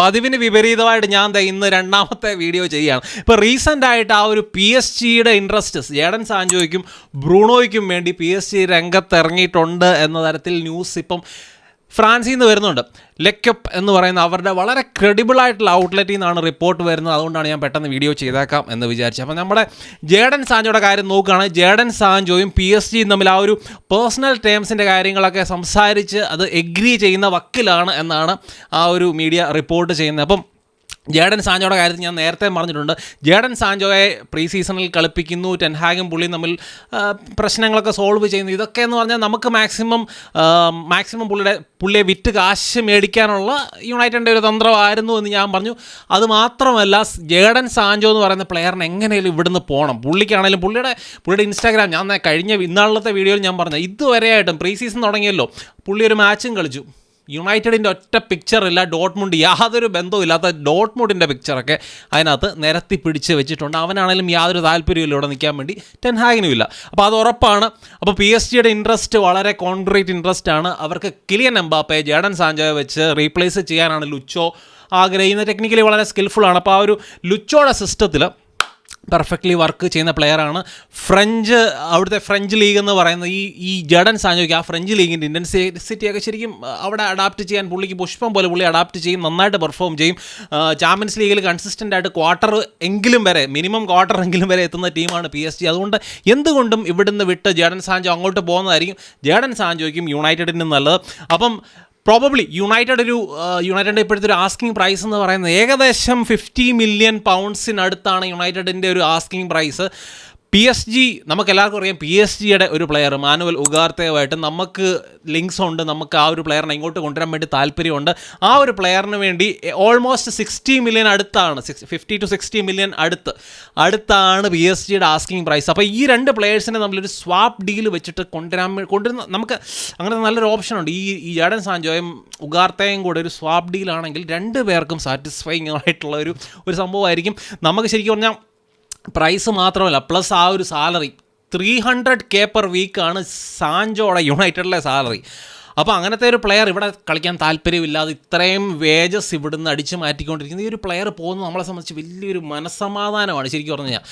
പതിവിന് വിപരീതമായിട്ട് ഞാൻ ഇന്ന് രണ്ടാമത്തെ വീഡിയോ ചെയ്യുകയാണ്. ഇപ്പോൾ റീസെന്റ് ആയിട്ട് ആ ഒരു പി എസ് ജിയുടെ ഇൻട്രസ്റ്റ് ജേഡൻ സാഞ്ചോയ്ക്കും ബ്രൂണോയ്ക്കും വേണ്ടി പി എസ് ജി രംഗത്തിറങ്ങിയിട്ടുണ്ട് എന്ന തരത്തിൽ ന്യൂസ് ഇപ്പം ഫ്രാൻസിൽ നിന്ന് വരുന്നുണ്ട്. ലെക്കപ്പ് എന്ന് പറയുന്ന അവരുടെ വളരെ ക്രെഡിബിൾ ആയിട്ടുള്ള ഔട്ട്ലെറ്റിൽ നിന്നാണ് റിപ്പോർട്ട് വരുന്നത്. അതുകൊണ്ടാണ് ഞാൻ പെട്ടെന്ന് വീഡിയോ ചെയ്തേക്കാം എന്ന് വിചാരിച്ചത്. അപ്പോൾ നമ്മുടെ ജേഡൻ സാഞ്ചോയുടെ കാര്യം നോക്കുകയാണെങ്കിൽ ജേഡൻ സാഞ്ചോയും പി എസ് ജിയും തമ്മിൽ ആ ഒരു പേഴ്സണൽ ടേംസിന്റെ കാര്യങ്ങളൊക്കെ സംസാരിച്ച് അത് എഗ്രി ചെയ്യുന്ന വക്കിലാണ് എന്നാണ് ആ ഒരു മീഡിയ റിപ്പോർട്ട് ചെയ്യുന്നത്. അപ്പം ജേഡൻ സാഞ്ചോയുടെ കാര്യത്തിൽ ഞാൻ നേരത്തെ പറഞ്ഞിട്ടുണ്ട്. ജേഡൻ സാഞ്ചോയെ പ്രീ സീസണിൽ കളിപ്പിക്കുന്നു ടെൻഹാഗും പുള്ളിയും തമ്മിൽ പ്രശ്നങ്ങളൊക്കെ സോൾവ് ചെയ്യുന്നു. ഇതൊക്കെ എന്ന് പറഞ്ഞാൽ നമുക്ക് മാക്സിമം മാക്സിമം പുള്ളിയുടെ പുള്ളിയെ വിറ്റ് കാശ് മേടിക്കാനുള്ള യുണൈറ്റഡിന്റെ ഒരു തന്ത്രമായിരുന്നു എന്ന് ഞാൻ പറഞ്ഞു. അത് മാത്രമല്ല ജേഡൻ സാഞ്ചോ എന്ന് പറയുന്ന പ്ലെയറിന് എങ്ങനെയും ഇവിടുന്ന് പോകണം പുള്ളിക്കാണെങ്കിലും പുള്ളിയുടെ പുള്ളിയുടെ ഇൻസ്റ്റാഗ്രാം ഞാൻ കഴിഞ്ഞ ഇന്നാളത്തെ വീഡിയോയിൽ ഞാൻ പറഞ്ഞു ഇതുവരെയായിട്ടും പ്രീ സീസൺ തുടങ്ങിയല്ലോ പുള്ളി ഒരു മാച്ചും കളിച്ചു. യുണൈറ്റഡിന്റെ ഒറ്റ പിക്ചറില്ല ഡോട്ട്മുണ്ട് യാതൊരു ബന്ധവും ഇല്ലാത്ത ഡോട്ട്മുണ്ടിന്റെ പിക്ചറൊക്കെ അതിനകത്ത് നിരത്തി പിടിച്ച് വെച്ചിട്ടുണ്ട്. അവനാണെങ്കിലും യാതൊരു താല്പര്യമില്ല ഇവിടെ നിൽക്കാൻ വേണ്ടി. ടെൻഹാഗിനും ഇല്ല. അപ്പോൾ അത് ഉറപ്പാണ്. അപ്പോൾ പി എസ് ജിയുടെ ഇൻട്രസ്റ്റ് വളരെ കോൺക്രീറ്റ് ഇൻട്രസ്റ്റ് ആണ്. അവർക്ക് കിലിയൻ എംബാപ്പയെ ജേഡൻ സാഞ്ചോയെ വെച്ച് റീപ്ലേസ് ചെയ്യാനാണ് ലുച്ചോ ആഗ്രഹിക്കുന്നത്. ടെക്നിക്കലി വളരെ സ്കിൽഫുൾ ആണ്. അപ്പോൾ ആ ഒരു ലുച്ചോയുടെ സിസ്റ്റത്തിൽ പെർഫെക്റ്റ്ലി വർക്ക് ചെയ്യുന്ന പ്ലെയറാണ് ഫ്രഞ്ച് അവിടുത്തെ ഫ്രഞ്ച് ലീഗ് എന്ന് പറയുന്നത് ഈ ഈ ജഡൻ സാഞ്ചോയ്ക്ക് ആ ഫ്രഞ്ച് ലീഗിന്റെ ഇന്റൻസിറ്റിയൊക്കെ ശരിക്കും അവിടെ അഡാപ്റ്റ് ചെയ്യാൻ പുള്ളിക്ക് പുഷ്പം പോലെ പുള്ളി അഡാപ്റ്റ് ചെയ്യും നന്നായിട്ട് പെർഫോം ചെയ്യും. ചാമ്പ്യൻസ് ലീഗിൽ കൺസിസ്റ്റന്റ് ആയിട്ട് ക്വാർട്ടർ എങ്കിലും വരെ മിനിമം ക്വാർട്ടർ എങ്കിലും വരെ എത്തുന്ന ടീമാണ് പി എസ് ജി അതുകൊണ്ട് എന്തുകൊണ്ടും ഇവിടുന്ന് വിട്ട് ജഡൻ സാഞ്ചോ അങ്ങോട്ട് പോകുന്നതായിരിക്കും. ജേഡൻ സാഞ്ചോയ്ക്കും യുണൈറ്റഡിനും നല്ലത്. അപ്പം പ്രോബബ്ലി യുണൈറ്റഡ് ഒരു യുണൈറ്റഡിന്റെ ഇപ്പോഴത്തെ ഒരു ആസ്കിംഗ് പ്രൈസ് എന്ന് പറയുന്നത് ഏകദേശം ഫിഫ്റ്റി മില്യൺ പൗണ്ട്സിനടുത്താണ് യുണൈറ്റഡിന്റെ ഒരു asking price P S G നമുക്ക് എല്ലാവർക്കും അറിയാം പി എസ് ജിയുടെ ഒരു പ്ലെയർ മാനുവൽ ഉഗാർത്തയുമായിട്ട് നമുക്ക് ലിങ്ക്സ് ഉണ്ട് നമുക്ക് ആ ഒരു പ്ലെയറിനെ ഇങ്ങോട്ട് കൊണ്ടുവരാൻ വേണ്ടി താല്പര്യമുണ്ട്. ആ ഒരു പ്ലെയറിന് വേണ്ടി ഓൾമോസ്റ്റ് സിക്സ്റ്റി മില്യൺ അടുത്താണ് six fifty to sixty million അടുത്ത്. അടുത്താണ് പി എസ് ജിയുടെ ആസ്കിങ് പ്രൈസ് അപ്പോൾ ഈ രണ്ട് പ്ലെയേഴ്സിനെ നമ്മളൊരു സ്വാപ്പ് ഡീൽ വെച്ചിട്ട് കൊണ്ടുവരാൻ കൊണ്ടുവരുന്ന നമുക്ക് അങ്ങനെ നല്ലൊരു ഓപ്ഷനുണ്ട് ഈ ഈ ജാഡൻ സാഞ്ചോയും ഉഗാർത്തയും കൂടെ ഒരു സ്വാപ്പ് ഡീലാണെങ്കിൽ രണ്ട് പേർക്കും സാറ്റിസ്ഫൈങ് ആയിട്ടുള്ള ഒരു ഒരു സംഭവമായിരിക്കും. നമുക്ക് ശരിക്കും പറഞ്ഞാൽ പ്രൈസ് മാത്രമല്ല പ്ലസ് ആ ഒരു salary three hundred K per വീക്കാണ് സാഞ്ചോടെ യുണൈറ്റഡിലെ സാലറി അപ്പോൾ അങ്ങനത്തെ ഒരു പ്ലെയർ ഇവിടെ കളിക്കാൻ താല്പര്യമില്ലാതെ ഇത്രയും വേജസ് ഇവിടുന്ന് അടിച്ചു മാറ്റിക്കൊണ്ടിരിക്കുന്ന ഈ ഒരു പ്ലെയർ പോകുന്നത് നമ്മളെ സംബന്ധിച്ച് വലിയൊരു മനസ്സമാധാനമാണ് ശരിക്കും പറഞ്ഞു കഴിഞ്ഞാൽ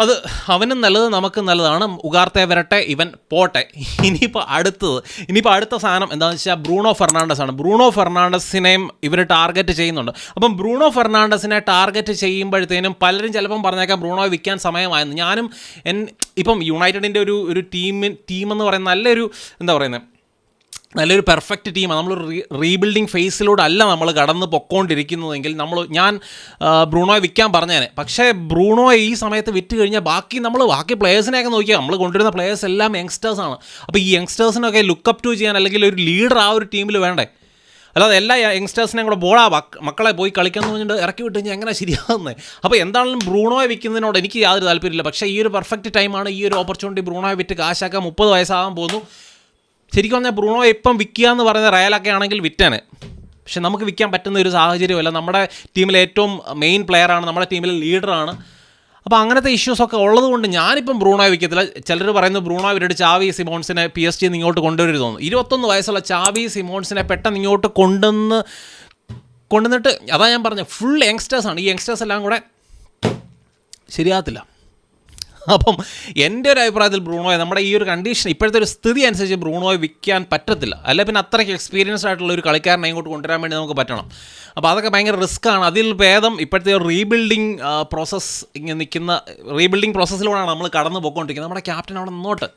അത് അവനും നല്ലത് നമുക്ക് നല്ലതാണ്. ഉഗാർത്തെ വരട്ടെ ഇവൻ പോട്ടെ. ഇനിയിപ്പോൾ അടുത്തത് ഇനിയിപ്പോൾ അടുത്ത സാധനം എന്താണെന്ന് വെച്ചാൽ ബ്രൂണോ ഫെർണാണ്ടസ് ആണ് ബ്രൂണോ ഫെർണാണ്ടസിനെയും ഇവർ ടാർഗറ്റ് ചെയ്യുന്നുണ്ട്. അപ്പം ബ്രൂണോ ഫെർണാണ്ടസിനെ ടാർഗറ്റ് ചെയ്യുമ്പോഴത്തേനും പലരും ചിലപ്പം പറഞ്ഞേക്കാം ബ്രൂണോയെ വിൽക്കാൻ സമയമായെന്ന്. ഞാനും എൻ ഇപ്പം യുണൈറ്റഡിന്റെ ഒരു ഒരു ടീമിൻ ടീം എന്ന് പറയുന്ന നല്ലൊരു എന്താ പറയുന്നത് നല്ലൊരു പെർഫെക്റ്റ് ടീമാണ് നമ്മൾ റീ റീബിൽഡിങ് ഫേസിലൂടെ അല്ല നമ്മൾ കടന്ന് പൊക്കോണ്ടിരിക്കുന്നതെങ്കിൽ നമ്മൾ ഞാൻ ബ്രൂണോയെ വിൽക്കാൻ പറഞ്ഞേനെ. പക്ഷേ ബ്രൂണോയെ ഈ സമയത്ത് വിറ്റ് കഴിഞ്ഞാൽ ബാക്കി നമ്മൾ ബാക്കി പ്ലേയേഴ്സിനെയൊക്കെ നോക്കിയാൽ നമ്മൾ കൊണ്ടുവരുന്ന പ്ലേയേഴ്സ് എല്ലാം യങ്സ്റ്റേഴ്സാണ് അപ്പോൾ ഈ യങ്സ്റ്റേഴ്സിനൊക്കെ ലുക്കപ്പ് ടു ചെയ്യാൻ അല്ലെങ്കിൽ ഒരു ലീഡർ ആ ഒരു ടീമിൽ വേണ്ടേ? അല്ലാതെ എല്ലാ യങ്സ്റ്റേഴ്സിനെയും കൂടെ ബോളാ മക്കളെ പോയി കളിക്കാമെന്ന് പറഞ്ഞിട്ട് ഇറക്കി വിട്ട് കഴിഞ്ഞാൽ എങ്ങനെ ശരിയാകുന്നത് അപ്പോൾ എന്താണെങ്കിലും ബ്രൂണോയെ വിൽക്കുന്നതിനോട് എനിക്ക് യാതൊരു താല്പര്യമില്ല. പക്ഷേ ഈ ഒരു പെർഫെക്റ്റ് ടൈമാണ് ഈ ഒരു ഓപ്പർച്യൂണിറ്റി ബ്രൂണോയെ വിറ്റ് കാശാക്കാൻ മുപ്പത് വയസ്സാകാൻ പോകുന്നു. ശരിക്കും പറഞ്ഞാൽ ബ്രൂണോ ഇപ്പം വിൽക്കുക എന്ന് പറയുന്ന റയലൊക്കെ ആണെങ്കിൽ വിറ്റാണ്. പക്ഷെ നമുക്ക് വിൽക്കാൻ പറ്റുന്ന ഒരു സാഹചര്യമല്ല. നമ്മുടെ ടീമിലെ ഏറ്റവും മെയിൻ പ്ലെയറാണ് നമ്മുടെ ടീമിലെ ലീഡറാണ് അപ്പോൾ അങ്ങനത്തെ ഇഷ്യൂസൊക്കെ ഉള്ളതുകൊണ്ട് ഞാനിപ്പം ബ്രൂണോയെ വിൽക്കത്തില്ല. ചിലർ പറയുന്നത് ബ്രൂണോ ഇവരുടെ ചാവി സിമോൺസിനെ പി എസ് ടി ഇങ്ങോട്ട് കൊണ്ടുവരുന്നു തോന്നുന്നു. ഇരുപത്തൊന്ന് വയസ്സുള്ള ചാവി സിമോൺസിനെ പെട്ടെന്ന് ഇങ്ങോട്ട് കൊണ്ടുവന്ന് കൊണ്ടുവന്നിട്ട് അതാ ഞാൻ പറഞ്ഞത് ഫുൾ യങ്സ്റ്റേഴ്സാണ് ഈ യങ്സ്റ്റേഴ്സ് എല്ലാം കൂടെ ശരിയാകത്തില്ല. അപ്പം എന്റെ ഒരു അഭിപ്രായത്തിൽ ബ്രൂണോയെ നമ്മുടെ ഈ ഒരു കണ്ടീഷൻ ഇപ്പോഴത്തെ ഒരു സ്ഥിതി അനുസരിച്ച് ബ്രൂണോയെ വിൽക്കാൻ പറ്റത്തില്ല. അല്ലെ പിന്നെ അത്രയ്ക്ക് എക്സ്പീരിയൻസ് ആയിട്ടുള്ള ഒരു കളിക്കാരനെ ഇങ്ങോട്ട് കൊണ്ടുവരാൻ വേണ്ടി നമുക്ക് പറ്റണം. അപ്പോൾ അതൊക്കെ ഭയങ്കര റിസ്ക് ആണ്. അതിൽ ഭേദം ഇപ്പോഴത്തെ റീബിൽഡിങ് പ്രോസസ്സ് ഇങ്ങനെ നിൽക്കുന്ന റീബിൽഡിങ് പ്രോസസ്സിലൂടെയാണ് നമ്മൾ കടന്നു പോയിക്കൊണ്ടിരിക്കുന്നത്. നമ്മുടെ ക്യാപ്റ്റൻ അവിടെ നിന്നോട്ട്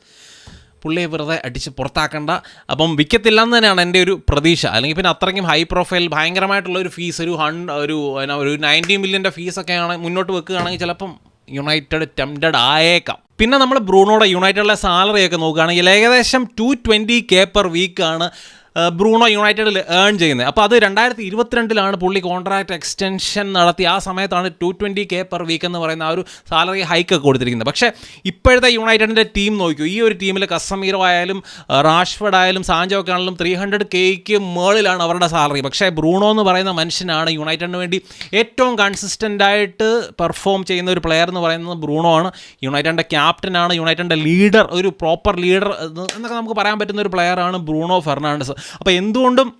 പുള്ളിയെ വെറുതെ അടിച്ച് പുറത്താക്കണ്ട. അപ്പം വിൽക്കത്തില്ല എന്ന് തന്നെയാണ് എന്റെ ഒരു പ്രതീക്ഷ. അല്ലെങ്കിൽ പിന്നെ അത്രയ്ക്കും ഹൈ പ്രൊഫൈൽ ഭയങ്കരമായിട്ടുള്ള ഒരു ഫീസ് ഒരു ഹൺ ഒരു ഒരു നയന്റി മില്യന്റെ ഫീസൊക്കെയാണ് മുന്നോട്ട് വെക്കുകയാണെങ്കിൽ ചിലപ്പം യുണൈറ്റഡ് ടെംപ്റ്റഡ് ആയേക്കാം. പിന്നെ നമ്മൾ ബ്രൂണോയുടെ യുണൈറ്റഡിലെ സാലറി ഒക്കെ നോക്കുകയാണെങ്കിൽ ഏകദേശം ടു ട്വന്റി കെ പെർ വീക്കാണ് ബ്രൂണോ യുണൈറ്റഡിൽ ഏൺ ചെയ്യുന്നത്. അപ്പോൾ അത് രണ്ടായിരത്തി ഇരുപത്തിരണ്ടിലാണ് പുള്ളി കോൺട്രാക്ട് എക്സ്റ്റൻഷൻ നടത്തി ആ സമയത്താണ് two twenty K per week എന്ന് പറയുന്ന ആ ഒരു സാലറി ഹൈക്ക് ഒക്കെ കൊടുത്തിരിക്കുന്നത്. പക്ഷേ ഇപ്പോഴത്തെ യുണൈറ്റഡിന്റെ ടീം നോക്കൂ. ഈ ഒരു ടീമിൽ കസമീറോ ആയാലും റാഷ്ഫഡ് ആയാലും സാഞ്ചോ ഒക്കെ ആണെങ്കിലും ത്രീ ഹൺഡ്രഡ് കെയ്ക്ക് മേളിലാണ് അവരുടെ സാലറി പക്ഷേ ബ്രൂണോ എന്ന് പറയുന്ന മനുഷ്യനാണ് യുണൈറ്റഡിന് വേണ്ടി ഏറ്റവും കൺസിസ്റ്റന്റ് ആയിട്ട് പെർഫോം ചെയ്യുന്ന ഒരു പ്ലെയർ എന്ന് പറയുന്നത് ബ്രൂണോ ആണ്. യുണൈറ്റഡിന്റെ ക്യാപ്റ്റനാണ് യുണൈറ്റഡിന്റെ ലീഡർ ഒരു പ്രോപ്പർ ലീഡർ എന്നൊക്കെ നമുക്ക് പറയാൻ പറ്റുന്ന ഒരു പ്ലെയറാണ് ബ്രൂണോ ഫെർണാണ്ടസ്. അപ്പോൾ എന്തുകൊണ്ടും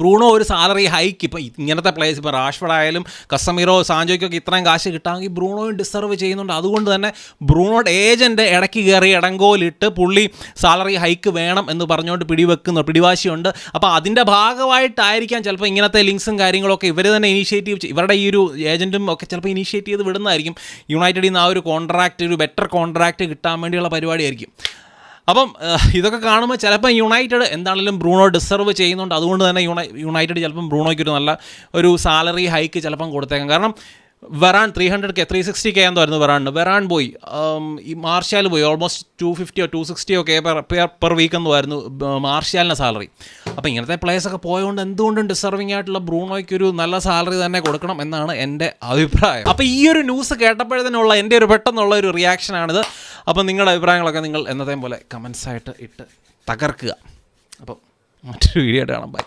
ബ്രൂണോ ഒരു സാലറി ഹൈക്ക് ഇപ്പോൾ ഇങ്ങനത്തെ പ്ലേസ് ഇപ്പോൾ റാഷ്വഡ് ആയാലും കസമീറോ സാഞ്ചോയ്ക്കൊക്കെ ഇത്രയും കാശ് കിട്ടാമെങ്കിൽ ബ്രൂണോയും ഡിസർവ് ചെയ്യുന്നുണ്ട്. അതുകൊണ്ട് തന്നെ ബ്രൂണോയുടെ ഏജന്റ് ഇടയ്ക്ക് കയറി ഇടങ്കോലിട്ട് പുള്ളി സാലറി ഹൈക്ക് വേണം എന്ന് പറഞ്ഞുകൊണ്ട് പിടിവെക്കുന്നു പിടിവാശിയുണ്ട്. അപ്പോൾ അതിന്റെ ഭാഗമായിട്ടായിരിക്കാം ചിലപ്പോൾ ഇങ്ങനത്തെ ലിങ്ക്സും കാര്യങ്ങളൊക്കെ ഇവർ തന്നെ ഇനീഷ്യേറ്റീവ് ഇവരുടെ ഈ ഒരു ഏജന്റും ഒക്കെ ചിലപ്പോൾ ഇനീഷ്യേറ്റ് ചെയ്ത് വിടുന്നതായിരിക്കും. യുണൈറ്റഡിൽ നിന്ന് ആ ഒരു കോൺട്രാക്റ്റ് ഒരു ബെറ്റർ കോൺട്രാക്റ്റ് കിട്ടാൻ വേണ്ടിയുള്ള പരിപാടിയായിരിക്കും. അപ്പം ഇതൊക്കെ കാണുമ്പോൾ ചിലപ്പോൾ യുണൈറ്റഡ് എന്താണെങ്കിലും ബ്രൂണോ ഡിസർവ് ചെയ്യുന്നുണ്ട്. അതുകൊണ്ട് തന്നെ യുണൈ യുണൈറ്റഡ് ചിലപ്പം ബ്രൂണോയ്ക്ക് ഒരു നല്ല ഒരു സാലറി ഹൈക്ക് ചിലപ്പം കൊടുത്തേക്കാം. കാരണം Varane three hundred K three sixty K എന്തായിരുന്നു വെറാണ്ട് വെറാൻ പോയി. ഈ മാർഷ്യാൽ പോയി. ഓൾമോസ്റ്റ് ടു ഫിഫ്റ്റിയോ ടു സിക്സ്റ്റിയോ കെ പെർ പെർ വീക്ക് എന്നായിരുന്നു മാർഷ്യാലിന്റെ സാലറി അപ്പോൾ ഇങ്ങനത്തെ ഒക്കെ പോയതുകൊണ്ട് എന്തുകൊണ്ടും ഡിസർവിംഗ് ആയിട്ടുള്ള ബ്രൂണോയ്ക്ക് ഒരു നല്ല സാലറി തന്നെ കൊടുക്കണം എന്നാണ് എന്റെ അഭിപ്രായം. അപ്പോൾ ഈ ഒരു ന്യൂസ് കേട്ടപ്പോഴത്തേനുള്ള എന്റെ ഒരു പെട്ടെന്നുള്ള ഒരു റിയാക്ഷനാണിത് അപ്പോൾ നിങ്ങളുടെ അഭിപ്രായങ്ങളൊക്കെ നിങ്ങൾ എന്നതേം പോലെ കമൻസായിട്ട് ഇട്ട് തകർക്കുക. അപ്പോൾ മറ്റൊരു വീഡിയോ ആയിട്ട് കാണാം. ബൈ